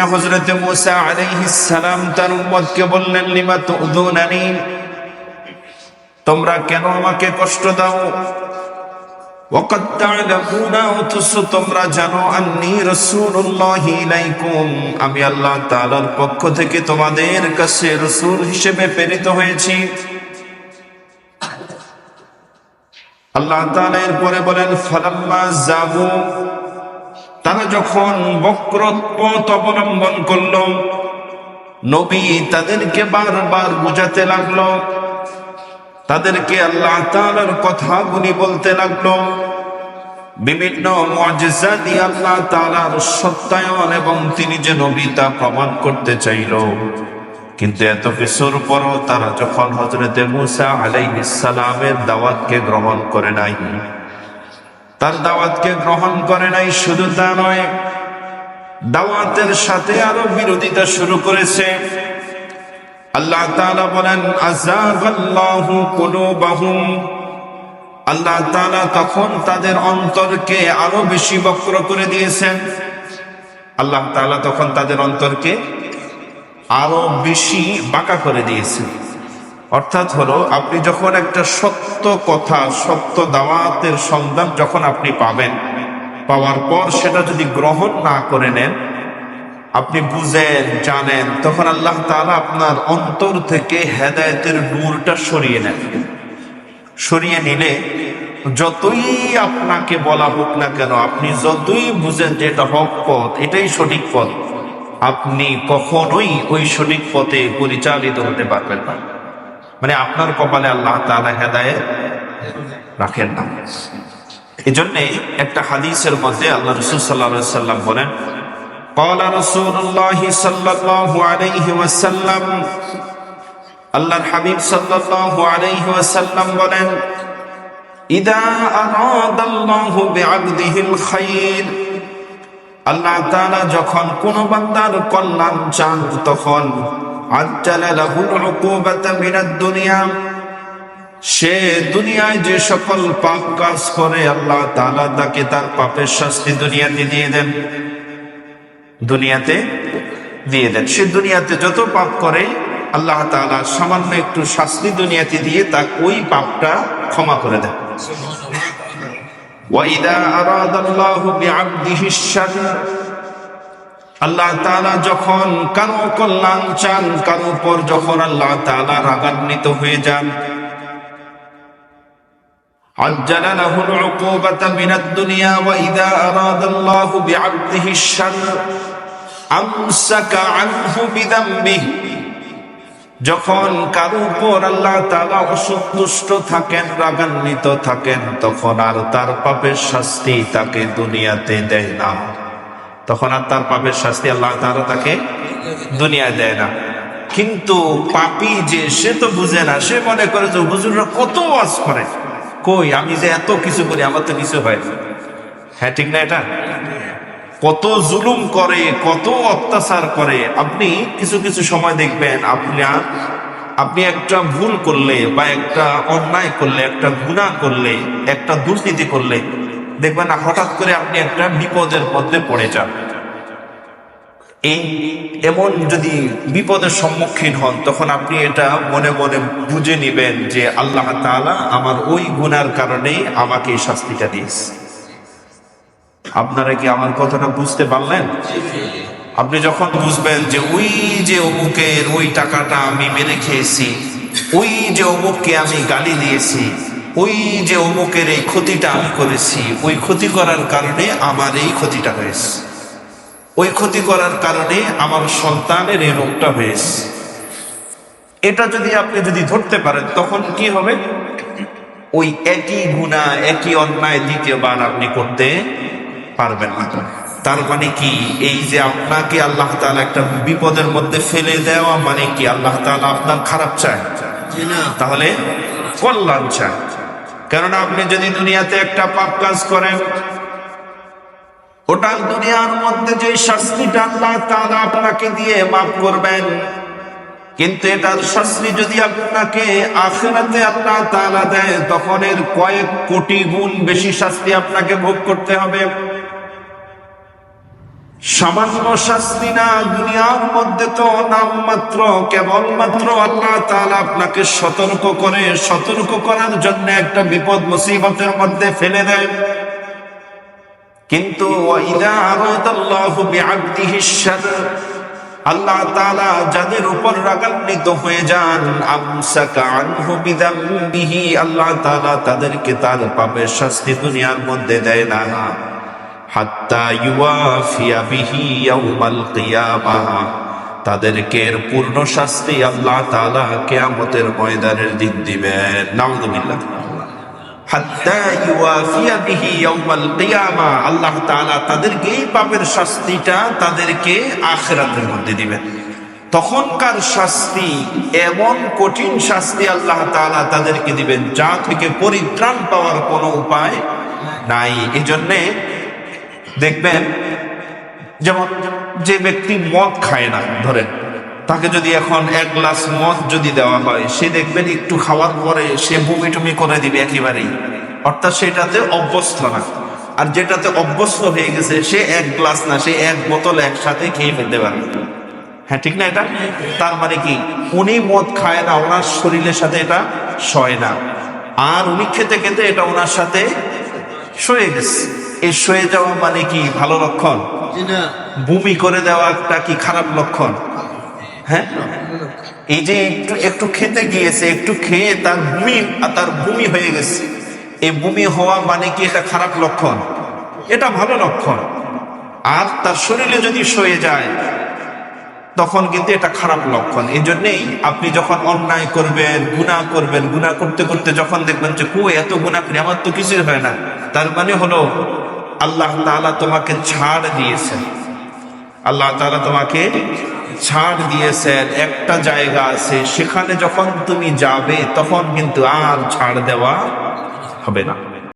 হজরতে মুসা আলাইহিস সালাম তার উম্মতকে বললেন, লিমা তুদুনানি তোমরা কেন আমাকে কষ্ট দাও? ওয়াকাদ তা'লামুনা অথচ তোমরা জানো, আন্নি রাসূলুল্লাহ ইলাইকুম। আমি আল্লাহ তাআলার পক্ষ থেকে তোমাদের কাছে রাসূল হিসেবে প্রেরিত হয়েছি। আল্লাহ তাআলা এরপরে বলেন, ফালাম্মা যাবু তারা যখন বক্র পথ অবলম্বন করল, নবী তাদেরকে বারবার বুঝাতে লাগল। তাদেরকে আল্লাহ তাআলার কথাগুলি বলতে লাগল। বিভিন্ন মুআজিজা দিয়ে আল্লাহ তাআলার সত্যায়ন এবং তিনি যে নবী তা প্রমাণ করতে চাইল। কিন্তু এত কিছুর পরও তারা যখন হজরতে মুসা আলাইহিস সালামের দাওয়াতকে গ্রহণ করে নাই তার দাওয়াতকে গ্রহণ করে নাই, শুধু তা নয়, দাওয়াতের সাথে আরও বিরোধিতা শুরু করেছে। আল্লাহ তাআলা বলেন আযাগাল্লাহু আল্লাহ তাআলা তখন তাদের অন্তরকে আরও বেশি বক্র করে দিয়েছেন। আল্লাহ তাআলা তখন তাদের অন্তরকে আরও বেশি বাঁকা করে দিয়েছেন। অর্থাৎ হলো, আপনি যখন একটা সত্য কথা, সত্য দাওয়াতের সন্ধান যখন আপনি পাবেন, পাওয়ার পর সেটা যদি গ্রহণ না করে নেন, আপনি বুঝেন, জানেন, তখন আল্লাহ তাআলা আপনার অন্তর থেকে হেদায়েতের নূরটা সরিয়ে নেন। সরিয়ে নিলে যতই আপনাকে বলা হোক না কেন, আপনি যতই বুঝেন যে এটা হক পথ, এটাই সঠিক পথ, আপনি কখনোই ওই সঠিক পথে পরিচালিত হতে পারবেন না। মানে আপনার কপালে আল্লাহ তাআলা হেদায়েত রাখেন না এই জন্যে একটা হাদিসের মধ্যে আল্লাহ রসুল সাল্লাহ সাল্লাম বলেন قال رسول الله صلى الله عليه وسلم আল্লাহর হাবিব সাল্লাল্লাহু আলাইহি ওয়াসাল্লাম বলেন ইদা আরাদাল্লাহু বিআবদিহিল খাইর আল্লাহ তাআলা যখন কোন বান্দার কল্যাণ চান তখন আজ্জালা লাহুল উকুবাতা মিনাদ দুনিয়া সে দুনিয়ায় যে সকল পাপ কাজ করে আল্লাহ তাআলা তাকে তার পাপের শাস্তি দুনিয়াতে দিয়ে দেন দুনিয়াতে দিয়ে দেন সে দুনিয়াতে যত পাপ করে আল্লাহ তাআলা সামান্য একটু শাস্তি দুনিয়াতে দিয়ে তা ওই পাপটা ক্ষমা করে দেন وَإِذَا أَرَادَ اللَّهُ بِعَبْدِهِ الشَّرَّ আল্লাহ তাআলা যখন কারো কল্যাণ চান কারো উপর যখন আল্লাহ তাআলা রাগান্বিত হয়ে যান عجل له العقوبة من الدنيا وإذا أراد الله بعبده الشر أمسك عنه بذنبه যখন কারো উপর আল্লাহ তাআলা অসন্তুষ্ট থাকেন রাগান্বিত থাকেন তখন আর তার পাপের শাস্তি তাকে দুনিয়াতে দেয় না তখন আর তার পাপের শাস্তি আল্লাহ তাআলা তাকে দুনিয়ায় দেয় না। কিন্তু পাপি যে, সে তো বুঝে না। সে মনে করে যে হুজুররা কত ওয়াজ করে। কই, আমি যে এত কিছু করি, আমার তো কিছু হয় হ্যাঁ ঠিক না এটা? কত জুলুম করে, কত অত্যাচার করে। আপনি কিছু কিছু সময় দেখবেন আপনার আপনি একটা ভুল করলে বা একটা অন্যায় করলে, একটা গুনাহ করলে, একটা দুর্নীতি করলে দেখবেন না, হঠাৎ করে আপনি একটা বিপদের মধ্যে পড়ে যান। এই এমন যদি বিপদের সম্মুখীন হন, তখন আপনি এটা মনে মনে বুঝে নিবেন যে আল্লাহ তাআলা আমার ওই গুনার কারণেই আমাকে এই শাস্তিটা দিয়েছে। আপনারা কি আমার কথাটা বুঝতে পারলেন? আপনি যখন বুঝবেন যে ওই যে অমুকের ওই টাকাটা আমি মেরে খেয়েছি, ওই যে অমুককে আমি গালি দিয়েছি ওই যে অমুকের এই ক্ষতিটা আমি করেছি ওই ক্ষতি করার কারণে আমার এই ক্ষতিটা হয়েছে। ওই ক্ষতি করার কারণে আমার সন্তানের এই রোগটা হয়েছে। এটা যদি আপনি যদি ধরতে পারেন তখন কি হবে? ওই একই গুণা একই অন্যায় দ্বিতীয়বার আপনি করতে পারবেন না। তার মানে কি? এই যে আপনাকে আল্লাহ তাআলা একটা বিপদের মধ্যে ফেলে দেওয়া মানে কি? আল্লাহ তালা আপনার খারাপ চায়। তাহলে কল্যাণ চায়। কেননা আপনি যদি দুনিয়াতে একটা পাপ কাজ করেন ওটা দুনিয়ার মধ্যে যে শাস্তিটা আল্লাহ তাআলা আপনাকে দিয়ে মাফ করবেন, কিন্তু এটার শাস্তি যদি আপনাকে আখেরাতে আল্লাহ তাআলা দেয় তখন এর কয়েক কোটি গুণ বেশি শাস্তি আপনাকে ভোগ করতে হবে। সামান্য শাস্তি না, দুনিয়ার মধ্যে তো নামমাত্র, কেবলমাত্র আল্লাহ তাআলা আপনাকে সতর্ক করে, সতর্ক করার জন্য একটা বিপদ মুসিবতের মধ্যে ফেলে দেয়। কিন্তু আল্লাহ তাআলা যাদের উপর রাগান্বিত হয়ে যান আল্লাহ তাআলা তাদেরকে তার পাপের শাস্তি দুনিয়ার মধ্যে দেয় না। তাদেরকে এর পূর্ণ শাস্তি আল্লাহ তাআলা কিয়ামতের ময়দানের দিন দিবেন। বিহি আল্লাহ তাদেরকে এই পাপের শাস্তিটা তাদেরকে আখিরাতের মধ্যে দিবেন। তখনকার শাস্তি, এমন কঠিন শাস্তি আল্লাহ তাআলা তাদেরকে দিবেন, যা থেকে পরিত্রাণ পাওয়ার কোনো উপায় নাই। এজন্যে দেখবেন, যেমন যে ব্যক্তি মদ খায় না, ধরেন, তাকে যদি এখন এক গ্লাস মদ যদি দেওয়া হয়, সে দেখবেন একটু খাওয়ার পরে সে বমি টুমি করে দিবে একেবারেই। অর্থাৎ সেটাতে অভ্যস্ত না। আর যেটাতে অভ্যস্ত হয়ে গেছে, সে এক গ্লাস না, সে এক বোতল একসাথে খেয়ে ফেলতে পারবে হ্যাঁ ঠিক না এটা? তার মানে কি? উনি মদ খায় না, ওনার শরীরের সাথে এটা সয় না। আর উনি খেতে খেতে এটা ওনার সাথে সয়ে গেছে। এই সয়ে যাওয়া মানে কি? ভালো লক্ষণ? বমি করে দেওয়াটা কি খারাপ লক্ষণ? হ্যাঁ? এই যে একটু একটু খেতে গিয়েছে একটু খেয়ে তার বমি তার বমি হয়ে গেছে। এই বমি হওয়া মানে কি এটা খারাপ লক্ষণ? এটা ভালো লক্ষণ। আর তার শরীরে যদি সয়ে যায় তখন কিন্তু এটা খারাপ লক্ষণ। এই জন্যেই আপনি যখন অন্যায় করবেন গুনাহ করবেন গুনাহ করতে করতে যখন দেখবেন যে কো এত গুনাহ করি আমার তো কিছুই হয় না। তার মানে হলো আল্লাহ তালা তোমাকে ছাড় দিয়েছেন। আল্লাহ তালা তোমাকে ছাড় দিয়েছেন। একটা জায়গা আছে, সেখানে যখন তুমি যাবে, তখন কিন্তু আর ছাড় দেওয়া হবে না।